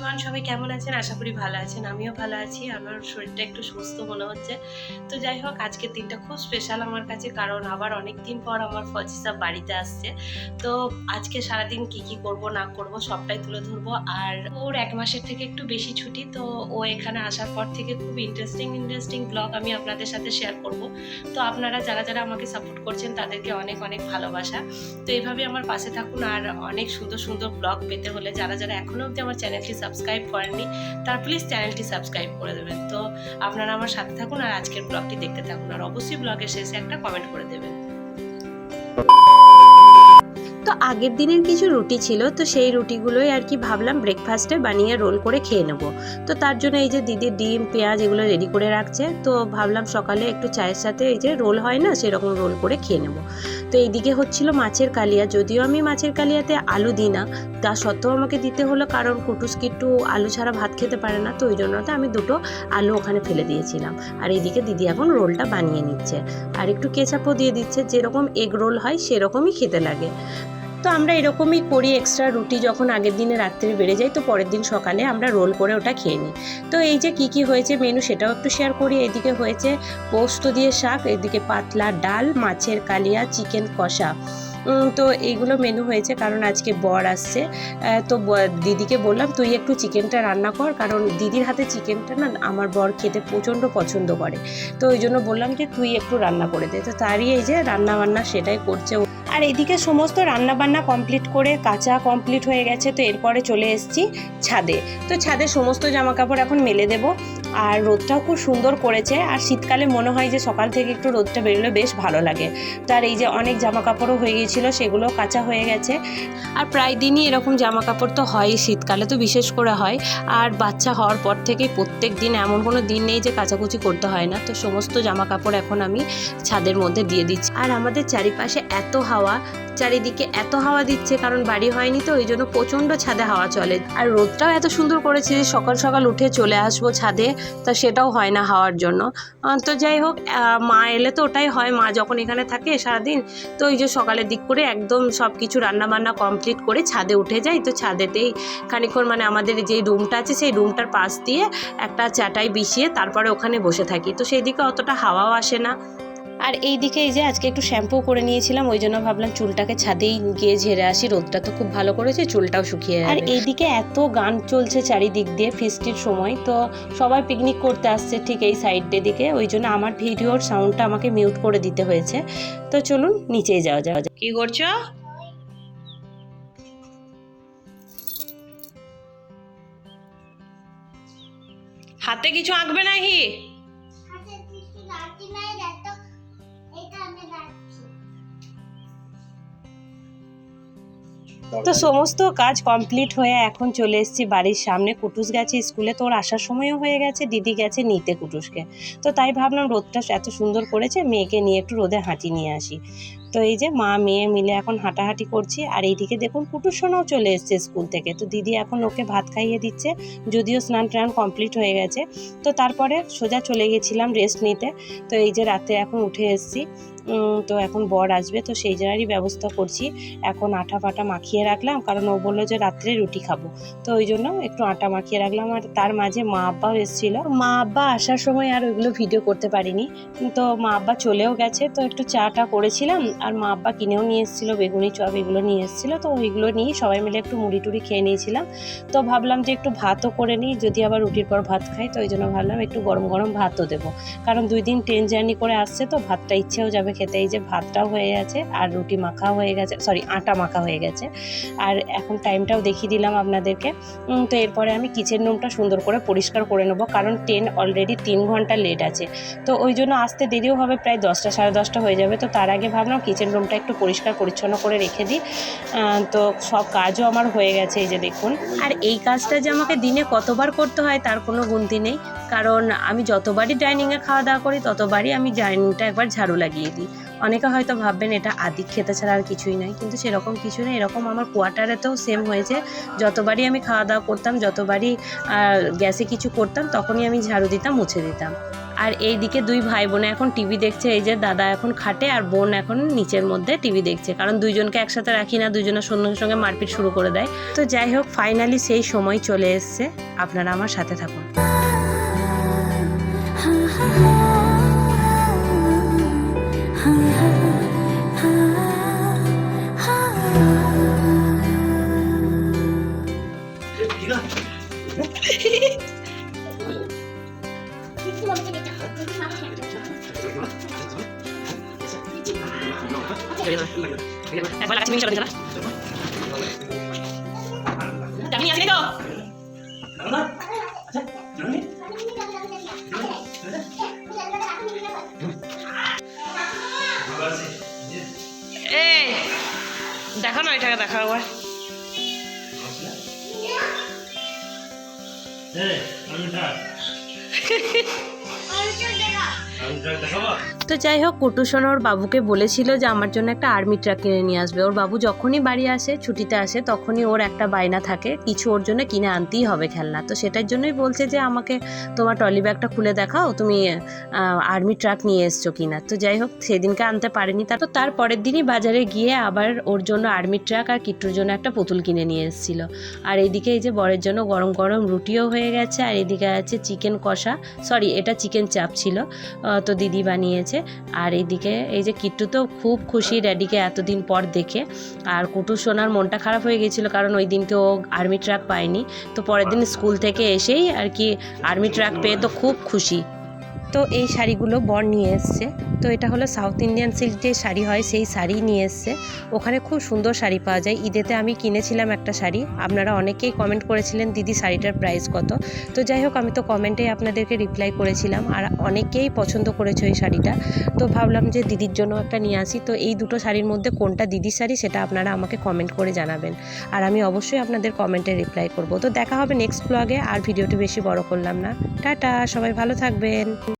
সবাই কেমন আছেন? আশা করি ভালো আছেন। আমিও ভালো আছি। আমার শরীরটা একটু সুস্থ মনে হচ্ছে। তো যাই হোক, আজকের দিনটা খুব স্পেশাল আমার কাছে, কারণ আবার অনেক দিন পর আমার ফজিসা বাড়িতে আসছে। তো আজকে সারাদিন কি কি করব, না করব, সবটাই তুলে ধরবো। আর ওর এক মাসের থেকে একটু বেশি ছুটি, তো ও এখানে আসার পর থেকে খুব ইন্টারেস্টিং ইন্টারেস্টিং ব্লগ আমি আপনাদের সাথে শেয়ার করব। তো আপনারা যারা যারা আমাকে সাপোর্ট করছেন, তাদেরকে অনেক অনেক ভালোবাসা। তো এভাবে আমার পাশে থাকুন। আর অনেক সুন্দর সুন্দর ব্লগ পেতে হলে, যারা যারা এখনও অবধি আমার চ্যানেলটি সাবস্ক্রাইব করেননি, তারা প্লিজ চ্যানেলটি সাবস্ক্রাইব করে দেবেন। তো আপনারা আমার সাথে থাকুন আর আজকের ব্লগটি দেখতে থাকুন আর অবশ্যই ব্লগের শেষে একটা কমেন্ট করে দেবেন। তো আগের দিনের কিছু রুটি ছিল, তো সেই রুটিগুলোই আর কি ভাবলাম ব্রেকফাস্টে বানিয়ে রোল করে খেয়ে নেব। তো তার জন্য এই যে দিদি ডিম, পেঁয়াজ এগুলো রেডি করে রাখছে, তো ভাবলাম সকালে একটু চায়ের সাথে এই যে রোল হয় না, সেরকম রোল করে খেয়ে নেব। তো এইদিকে হচ্ছিল মাছের কালিয়া। যদিও আমি মাছের কালিয়াতে আলু দিই না, তা সত্ত্বেও আমাকে দিতে হলো কারণ কুটুস কিট্টু আলু ছাড়া ভাত খেতে পারে না, তো ওই জন্য তো আমি দুটো আলু ওখানে ফেলে দিয়েছিলাম। আর এইদিকে দিদি এখন রোলটা বানিয়ে নিচ্ছে। আর একটু কেচাপও দিয়ে দিচ্ছে, যেরকম এগ রোল হয় সেরকমই খেতে লাগে। তো আমরা এরকমই করি এক্সট্রা রুটি যখন আগের দিনে রাত্রে বেড়ে যায়, তো পরের দিন সকালে আমরা রোল করে ওটা খেয়ে নিই। তো এই যে কি কি হয়েছে মেনু সেটাও একটু শেয়ার করি। এদিকে হয়েছে পোস্ত দিয়ে শাক, এদিকে পাতলা ডাল, মাছের কালিয়া চিকেন কষা। তো এইগুলো মেনু হয়েছে কারণ আজকে বর আসছে। তো দিদিকে বললাম, তুই একটু চিকেনটা রান্না কর, কারণ দিদির হাতে চিকেনটা না, আমার বর খেতে প্রচণ্ড পছন্দ করে। তো ওই জন্য বললাম যে, তুই একটু রান্না করে দে। তো তারই এই যে রান্না বান্না সেটাই করছে। আর এদিকে সমস্ত রান্না বান্না কমপ্লিট করে কাঁচা কমপ্লিট হয়ে গেছে, তো এরপরে চলে এসেছি ছাদে। তো ছাদে সমস্ত জামা কাপড় এখন মেলে দেব। আর রোদটাও খুব সুন্দর করেছে। আর শীতকালে মনে হয় যে সকাল থেকে একটু রোদটা বেরোলে বেশ ভালো লাগে। তো আর এই যে অনেক জামা কাপড়ও হয়ে গিয়েছিল সেগুলো কাঁচা হয়ে গেছে। আর প্রায় দিনই এরকম জামা কাপড় তো হয়ই, শীতকালে তো বিশেষ করে হয়। আর বাচ্চা হওয়ার পর থেকেই প্রত্যেক দিন এমন কোনো দিন নেই যে কাচাকুচি করতে হয় না। তো সমস্ত জামা কাপড় এখন আমি ছাদের মধ্যে দিয়ে দিচ্ছি। আর আমাদের চারিপাশে এত হাওয়া চারিদিকে এত হাওয়া দিচ্ছে, কারণ বাড়ি হয়নি তো, ওই জন্য প্রচণ্ড ছাদে হাওয়া চলে। আর রোদটাও এত সুন্দর করেছে যে সকাল সকাল উঠে চলে আসব ছাদে, তা সেটাও হয় না হাওয়ার জন্য। তো যাই হোক মা এলে তো ওটাই হয়, মা যখন এখানে থাকে সারাদিন, তো ওই যে সকালের দিক করে একদম সব কিছু রান্নাবান্না কমপ্লিট করে ছাদে উঠে যাই। তো ছাদেতেই খানিক্ষণ মানে আমাদের যে রুমটা আছে, সেই রুমটার পাশ দিয়ে একটা চাটাই বিছিয়ে তারপরে ওখানে বসে থাকি। তো সেই দিকে অতটা হাওয়াও আসে না। আর এই দিকে এই যে আজকে একটু শ্যাম্পু করে নিয়েছিলাম ওই জন্য ভাবলাম চুলটাকে ছাদেই গিয়ে ঝেড়ে আসি। রোদটা তো খুব ভালো করেছে চুলটাও শুকিয়ে আর এইদিকে এত গান চলছে চারিদিক দিয়ে ফিস্টির সময় তো সবাই পিকনিক করতে আসছে ঠিক এই সাইডের দিকে ওই জন্য আমার ভিডিওর সাউন্ডটা আমাকে মিউট করে দিতে হয়েছে। তো চলুন নিচেই যাওয়া যাওয়া যাক। কি করছ? হাতে কিছু আঁকবে নাকি? তো সমস্ত কাজ কমপ্লিট হয়ে এখন চলে এসেছি বাড়ির সামনে। কুটুস গেছে স্কুলে তো ওর আসার সময়ও হয়ে গেছে দিদি গেছে নিতে কুটুসকে। তো তাই ভাবলাম রোদটা এত সুন্দর করেছে মেয়েকে নিয়ে একটু রোদে হাঁটি নিয়ে আসি। তো এই যে মা মেয়ে মিলে এখন হাঁটাহাঁটি করছি। আর এইদিকে দেখুন কুটুর সোনাও চলে এসছে স্কুল থেকে। তো দিদি এখন ওকে ভাত খাইয়ে দিচ্ছে যদিও স্নান টান কমপ্লিট হয়ে গেছে। তো তারপরে সোজা চলে গেছিলাম রেস্ট নিতে। তো এই যে রাতে এখন উঠে এসেছি। তো এখন বর আসবে, তো সেই জায়গারই ব্যবস্থা করছি। এখন আটা ফাটা মাখিয়ে রাখলাম, কারণ ও বলল যে রাত্রে রুটি খাব। তো ওই জন্য একটু আটা মাখিয়ে রাখলাম, আর তার মাঝে মা আব্বাও এসেছিল। মা আব্বা আসার সময় আর ওইগুলো ভিডিও করতে পারিনি। তো মা আব্বা চলেও গেছে, তো একটু চাটা করেছিলাম, আর মা আব্বা কিনেও নিয়ে এসেছিল, বেগুনি চপ এগুলো নিয়ে এসেছিল, তো ওইগুলো নিয়ে সবাই মিলে একটু মুড়ি টুড়ি খেয়ে নিয়েছিলাম। তো ভাবলাম যে একটু ভাতও করে নিই, যদি আবার রুটির পর ভাত খাই, তো ওই জন্য ভাবলাম একটু গরম গরম ভাতও দেবো। কারণ দুই দিন ট্রেন জার্নি করে আসছে, তো ভাতটা ইচ্ছেও যাবে খেতে, এই যে ভাতটাও হয়ে গেছে আর রুটি মাখা হয়ে গেছে সরি আটা মাখা হয়ে গেছে। আর এখন টাইমটাও দেখিয়ে দিলাম আপনাদেরকে। তো এরপরে আমি কিচেন রুমটা সুন্দর করে পরিষ্কার করে নেব, কারণ ট্রেন অলরেডি তিন ঘণ্টা লেট আছে। তো ওই জন্য আসতে দেরিও হবে, প্রায় দশটা, সাড়ে দশটা হয়ে যাবে। তো তার আগে ভাবলাম কিচেন রুমটা একটু পরিষ্কার পরিচ্ছন্ন করে রেখে দিই। তো সব কাজও আমার হয়ে গেছে, এই যে দেখুন। আর এই কাজটা যে আমাকে দিনে কতবার করতে হয়, তার কোনো গুনতি নেই। কারণ আমি যতবারই ডাইনিংয়ে খাওয়া দাওয়া করি, ততবারই আমি ডাইনিংটা একবার ঝাড়ু লাগিয়ে দিই। অনেকে হয়তো ভাববেন এটা আদি খেতে ছাড়া আর কিছুই নয়, কিন্তু সেরকম কিছু নেই। এরকম আমার কোয়ার্টারেতেও সেম হয়েছে। যতবারই আমি খাওয়া দাওয়া করতাম, যতবারই গ্যাসে কিছু করতাম, তখনই আমি ঝাড়ু দিতাম, মুছে দিতাম। আর এই দিকে দুই ভাই বোনে এখন টিভি দেখছে, এই যে দাদা এখন খাটে আর বোন এখন নিচের মধ্যে টিভি দেখছে। কারণ দুইজনকে একসাথে রাখি না দুজনের সঙ্গে সঙ্গে মারপিট শুরু করে দেয়। তো যাই হোক ফাইনালি সেই সময় চলে এসছে। আপনারা আমার সাথে থাকুন। একবার লাগাচ্ছি মিনিট চলো আমি আসি তো এই দেখো না দেখো একবার তো যাই হোক কুটুসন ওর বাবুকে বলেছিল যে আমার জন্য একটা আর্মি ট্রাক কিনে নিয়ে আসবে। ওর বাবু যখনই বাড়ি আসে, ছুটিতে আসে, তখনই ওর একটা বায়না থাকে, কিছু ওর জন্য কিনে আনতেই হবে খেলনা। তো সেটার জন্যই বলছে যে, আমাকে তোমার টলি ব্যাগটা খুলে দেখাও, তুমি আর্মি ট্রাক নিয়ে এসছো কিনা? তো যাই হোক, সেদিনকে আনতে পারেনি তা তো তার পরের দিনই বাজারে গিয়ে আবার ওর জন্য আর্মি ট্রাক আর কিট্টুর জন্য একটা পুতুল কিনে নিয়ে এসেছিল। আর এইদিকে এই যে বরের জন্য গরম গরম রুটিও হয়ে গেছে, আর এদিকে আছে চিকেন কষা। সরি, এটা চিকেন চাপ ছিল। তো দিদি বানিয়েছে। আর এইদিকে এই যে কিট্টু তো খুব খুশি ড্যাডিকে এতদিন পর দেখে। আর কুটু সোনার মনটা খারাপ হয়ে গেছিল কারণ ওই দিনকে ও আর্মি ট্রাক পায়নি। তো পরের দিন স্কুল থেকে এসেই আর কি আর্মি ট্রাক পেয়ে তো খুব খুশি। তো এই শাড়িগুলো বর নিয়ে এসছে। তো এটা হলো সাউথ ইন্ডিয়ান সিল্ক যে শাড়ি হয়, সেই শাড়ি নিয়ে এসছে। ওখানে খুব সুন্দর শাড়ি পাওয়া যায়। ঈদেতে আমি কিনেছিলাম একটা শাড়ি। আপনারা অনেকেই কমেন্ট করেছিলেন, দিদি, শাড়িটার প্রাইস কত? তো যাই হোক, আমি তো কমেন্টে আপনাদেরকে রিপ্লাই করেছিলাম। আর অনেকেই পছন্দ করেছে ওই শাড়িটা। তো ভাবলাম যে দিদির জন্য একটা নিয়ে আসি। তো এই দুটো শাড়ির মধ্যে কোনটা দিদির শাড়ি, সেটা আপনারা আমাকে কমেন্ট করে জানাবেন। আর আমি অবশ্যই আপনাদের কমেন্টে রিপ্লাই করব। তো দেখা হবে নেক্সট ব্লগে আর ভিডিওটি বেশি বড় করলাম না। টাটা, সবাই ভালো থাকবেন।